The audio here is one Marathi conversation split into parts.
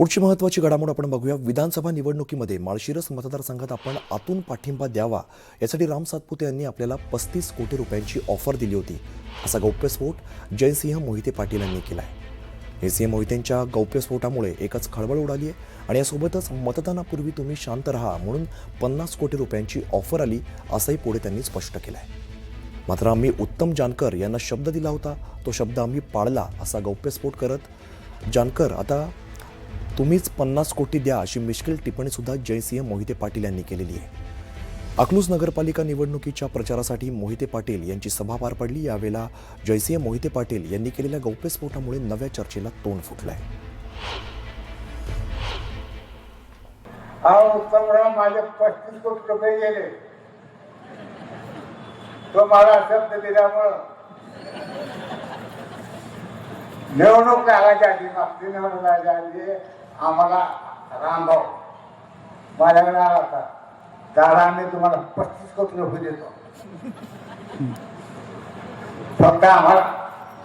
पुढची महत्त्वाची घडामोड आपण बघूया. विधानसभा निवडणुकीमध्ये माळशिरस मतदारसंघात आपण आतून पाठिंबा द्यावा यासाठी राम सातपुते यांनी आपल्याला पस्तीस कोटी रुपयांची ऑफर दिली होती. असा गौप्यस्फोट जयसिंह मोहिते पाटील यांनी केला आहे जयसिंह मोहितेंच्या गौप्यस्फोटामुळे एकच खळबळ उडाली आहे आणि यासोबतच मतदानापूर्वी तुम्ही शांत राहा म्हणून पन्नास कोटी रुपयांची ऑफर आली असंही पुढे त्यांनी स्पष्ट केलं आहे मात्र आम्ही उत्तम जानकर यांना शब्द दिला होता तो शब्द आम्ही पाळला असा गौप्यस्फोट करत जानकर आता तुम्हीच पन्नास कोटी द्या अशी मिश्किल टिप्पणीसुद्धा जयसिंह मोहिते पाटील यांनी केलेली आहे. अकलूज नगरपालिका निवडणुकीच्या प्रचारासाठी मोहिते पाटील यांची सभा पार पडली. यावेळेला जयसिंह मोहिते पाटील यांनी केलेल्या गौप्यस्फोटामुळे नव्या चर्चेला तोंड फुटलंय. हा उत्तमराव माझे पस्तीस कोटी रुपये गेले. तो मला शब्द दिल्यामुळं निवडणूक लागायच्या आधी मागची निवडणूक आधी आम्हाला रामभाऊ माझ्याकडे आला होता. दादा आम्ही तुम्हाला पस्तीस कोटी रुपये देतो. फक्त आम्हाला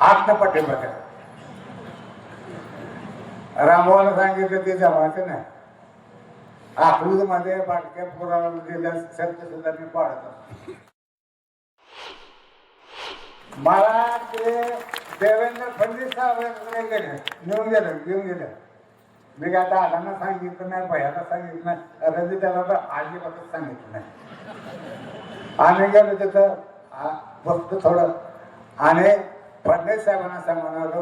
आत्म पाठिंबा करा रामभाऊला सांगितलं ते जमायचं नाही. अकलूजमध्ये बाटक्या पुराला दिल्या सत्य सुद्धा मी पाडतो. मला ते देवेंद्र फडणवीस साहेब गेले नेऊन गेलं घेऊन गेलं. मी काय दादांना सांगितलं नाही भयाला सांगितलं नाही रवी त्याला तर अजिबातच सांगितलं नाही. आम्ही गेलो तिथं फक्त बघतो थोडं. आणि फडणवीस साहेबांना सांगणार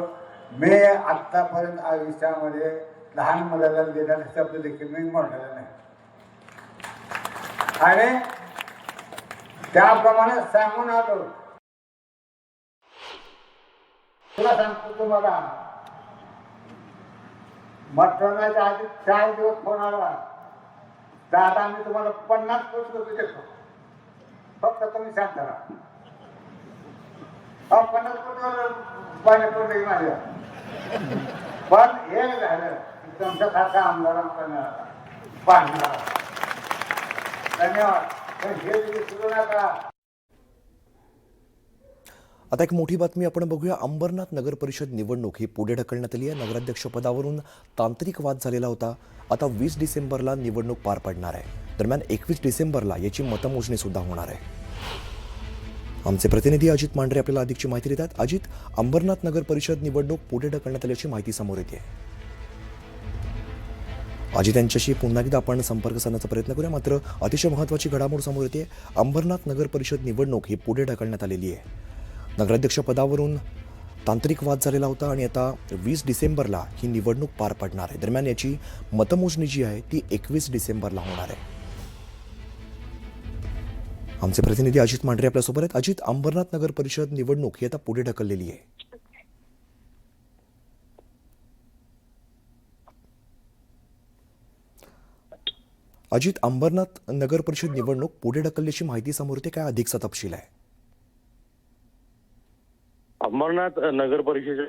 मी आत्तापर्यंत आयुष्यामध्ये लहान मुलाला दिलेला शब्द देखील मी म्हणलेला नाही. आणि त्याप्रमाणे सांगून आलो. तुला सांगतो तुम्हाला मतदानाच्या आधी चार दिवस फोन आला तर आता आम्ही तुम्हाला पन्नास कोटी देतो फक्त तुम्ही शांत राहा. अहो, पन्नास कोटीवर पाहिजे पडले माझ्या पण हे झालं की तुमच्यासारख्या आमदारांना मिळाला पाहणार. धन्यवाद. पण हे विसरू नका. आता एक मोठी बातमी आपण बघूया. अंबरनाथ नगर परिषद निवडणूक ही पुढे ढकलण्यात आली आहे. नगराध्यक्षपदावरून तांत्रिक वाद झालेला होता. आता वीस डिसेंबरला निवडणूक पार पडणार आहे. दरम्यान एकवीस डिसेंबरला याची मतमोजणी सुद्धा होणार आहे. आमचे प्रतिनिधी अजित मांढरे आपल्याला अधिकची माहिती देतात. अजित अंबरनाथ नगर परिषद निवडणूक पुढे ढकलण्यात आल्याची माहिती समोर येते. अजित यांच्याशी पुन्हा एकदा आपण संपर्क साधण्याचा प्रयत्न करूया. मात्र अतिशय महत्त्वाची घडामोड समोर येते. अंबरनाथ नगर परिषद निवडणूक ही पुढे ढकलण्यात आलेली आहे. नगराध्यक्ष पदावरून तांत्रिक वाद झालेला होता आणि आता वीस डिसेंबरला ही निवडणूक पार पडणार आहे. दरम्यान याची मतमोजणी जी आहे ती एकवीस डिसेंबरला होणार आहे. आमचे प्रतिनिधी अजित मांढरे आपल्यासोबत आहेत. अजित अंबरनाथ नगर परिषद निवडणूक ही आता पुढे ढकललेली आहे. अजित अंबरनाथ नगर परिषद निवडणूक पुढे ढकलल्याची माहिती समोर येते. काय अधिकचा तपशील आहे? अंबरनाथ नगर परिषद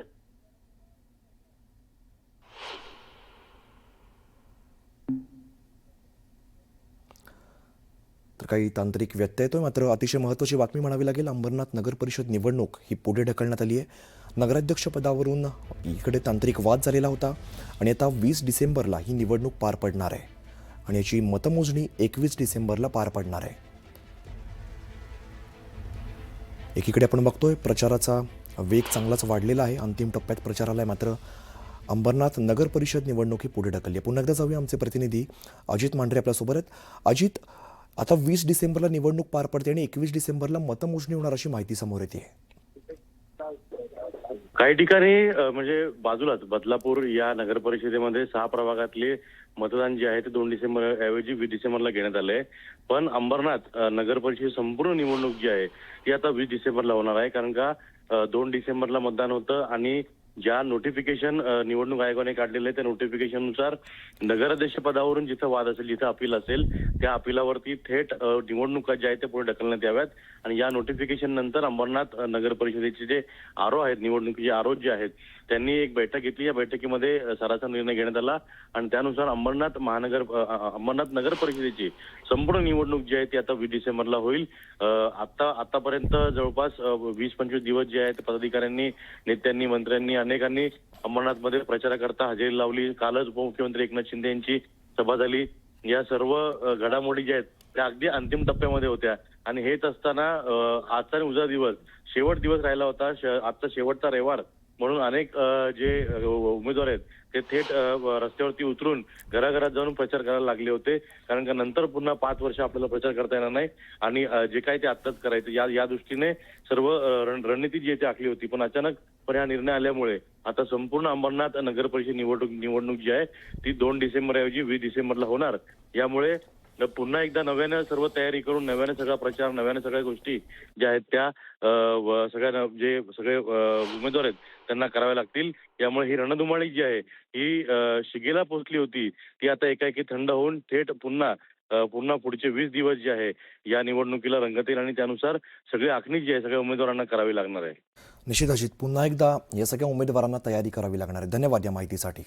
तर काही तांत्रिक व्यत्यय येतोय मात्र अतिशय महत्त्वाची बातमी म्हणावी लागेल अंबरनाथ नगर परिषद निवडणूक ही पुढे ढकलण्यात आली आहे. नगराध्यक्ष पदावरून इकडे तांत्रिक वाद झालेला होता आणि आता वीस डिसेंबरला ही निवडणूक पार पडणार आहे आणि याची मतमोजणी एकवीस डिसेंबरला पार पडणार आहे. एकीकडे आपण बघतोय प्रचाराचा वेग चांगलाच वाढलेला आहे. अंतिम टप्प्यात प्रचाराला आहे मात्र अंबरनाथ नगर परिषद निवडणुकी पुढे ढकलली आहे. पुन्हा एकदा जाऊया आमचे प्रतिनिधी अजित मांढरे आपल्यासोबत आहेत. अजित आता वीस डिसेंबरला निवडणूक पार पडते आणि एकवीस डिसेंबरला मतमोजणी होणार अशी माहिती समोर येते. काही ठिकाणी म्हणजे बाजूलाच बदलापूर या नगर परिषदेमध्ये सहा प्रभागातले मतदान जे आहे ते दोन डिसेंबर ऐवजी वीस डिसेंबरला घेण्यात आलंय. पण अंबरनाथ नगर परिषद संपूर्ण निवडणूक जी आहे ती आता वीस डिसेंबरला होणार आहे. कारण का दोन डिसेंबरला मतदान होतं आणि ज्या नोटिफिकेशन निवडणूक आयोगाने काढलेलं आहे त्या नोटिफिकेशननुसार नगराध्यक्ष पदावरून जिथं वाद असेल जिथं अपील असेल त्या अपिलावरती थेट निवडणुका ज्या आहेत त्या पुढे ढकलण्यात याव्यात. आणि या नोटिफिकेशन नंतर अंबरनाथ नगर परिषदेचे जे आरो आहेत निवडणुकीचे आरो जे आहेत त्यांनी एक बैठक घेतली. या बैठकीमध्ये अ, सरासर निर्णय घेण्यात आला. आणि त्यानुसार अंबरनाथ महानगर अंबरनाथ नगर परिषदेची संपूर्ण निवडणूक जी आहे ती आता वीस डिसेंबरला होईल. आता आतापर्यंत जवळपास वीस पंचवीस दिवस जे आहेत पदाधिकाऱ्यांनी नेत्यांनी मंत्र्यांनी अनेकांनी अंबरनाथमध्ये प्रचाराकरता हजेरी लावली. कालच उपमुख्यमंत्री एकनाथ शिंदे यांची सभा झाली. या सर्व घडामोडी ज्या आहेत त्या अगदी अंतिम टप्प्यामध्ये होत्या. आणि हेच असताना आजचा आणि उद्या दिवस शेवट दिवस राहिला होता. आजचा शेवटचा रविवार. म्हणून अनेक जे उमेदवार आहेत ते थेट रस्त्यावरती उतरून घराघरात जाऊन प्रचार करायला लागले होते. कारण का नंतर पुन्हा पाच वर्ष आपल्याला प्रचार करता येणार नाही. आणि जे काय ते आत्ताच करायचं या या दृष्टीने सर्व रण- रणनीती जी आहे ती आखली होती. पण अचानक पण हा निर्णय आल्यामुळे आता संपूर्ण अंबरनाथ नगर परिषद निवडणूक निवडणूक जी आहे ती दोन डिसेंबर ऐवजी वीस डिसेंबरला होणार. यामुळे पुन्हा एकदा नव्यानं सर्व तयारी करून नव्याने सगळा प्रचार नव्याने सगळ्या गोष्टी ज्या आहेत त्या सगळ्या जे सगळे उमेदवार आहेत त्यांना कराव्या लागतील. त्यामुळे ही रणधुमाळी जी आहे ही शिगेला पोहोचली होती. ती आता एकाएकी थंड होऊन थेट पुन्हा पुन्हा पुढचे वीस दिवस जे आहे या निवडणुकीला रंगतील आणि त्यानुसार सगळी आखणी जी आहे सगळ्या उमेदवारांना करावी लागणार आहे. निश्चित पुन्हा एकदा या सगळ्या उमेदवारांना तयारी करावी लागणार आहे. धन्यवाद या माहितीसाठी.